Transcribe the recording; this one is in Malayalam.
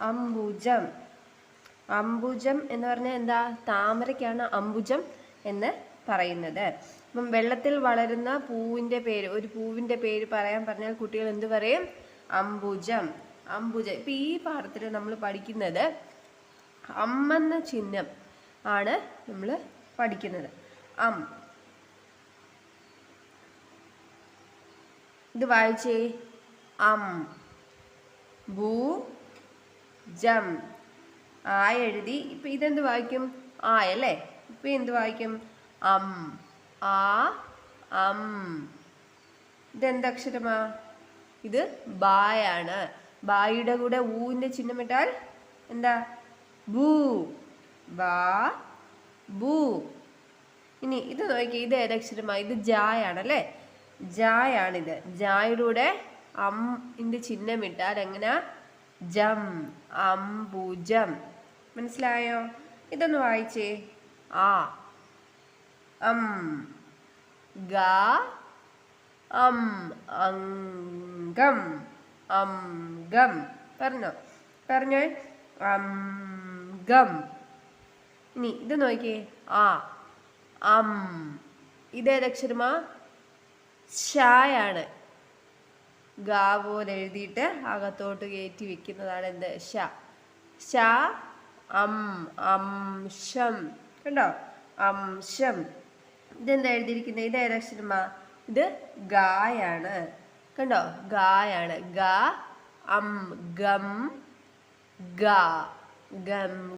അംബുജം. അംബുജം എന്ന് പറഞ്ഞാൽ എന്താ? താമരയ്ക്കാണ് അംബുജം എന്ന് പറയുന്നത്. അപ്പം വെള്ളത്തിൽ വളരുന്ന പൂവിന്റെ പേര് ഒരു പൂവിന്റെ പേര് പറയാൻ പറഞ്ഞാൽ കുട്ടികൾ എന്ത് പറയും? അംബുജം. അംബുജം. ഇപ്പം ഈ പാഠത്തിൽ നമ്മൾ പഠിക്കുന്നത് അമ്മെന്ന ചിഹ്നം ആണ് നമ്മൾ പഠിക്കുന്നത്. അം. ഇത് വായിച്ചേ. അം. ഭൂ ജം. ആ എഴുതി. ഇപ്പൊ ഇതെന്ത് വായിക്കും? ആ അല്ലേ? ഇപ്പൊ എന്ത് വായിക്കും? അം. ആ അം. ഇതെന്ത് അക്ഷരമാ? ഇത് ബായാണ്. ബായുടെ കൂടെ ഊവിന്റെ ചിഹ്നം ഇട്ടാൽ എന്താ? ബൂ ബാ ബൂ ഇനി ഇത് നോക്കിയേ ഇത് ഏതക്ഷരമാ ഇത് ജായാണല്ലേ? ജായാണിത്. ജായുടെ കൂടെ അം ഇന്റെ ചിഹ്നം ഇട്ടാൽ എങ്ങനെ? ജം അംബുജം. മനസ്സിലായോ? ഇതൊന്ന് വായിച്ചേ. ആ. അം ഗ അം അംഗം. അംഗം. പറഞ്ഞോ? പറഞ്ഞോ? അംഗം. ഇനി ഇത് നോക്കിയേ. ആ. അം. ഇതേതക്ഷരമാ ഷായാണ് ഗാ പോലെ എഴുതിയിട്ട് അകത്തോട്ട് കയറ്റി വെക്കുന്നതാണ് എന്ത്? ഷ ഷ അം അംശം കണ്ടോ? അംശം ഇതെന്താ എഴുതിയിരിക്കുന്നത്? ഇത് ഏതക്ഷരമാ ഇത് ഗായാണ്. കണ്ടോ? ഗായാണ്. ഗ അം ഗം ഗ ഗം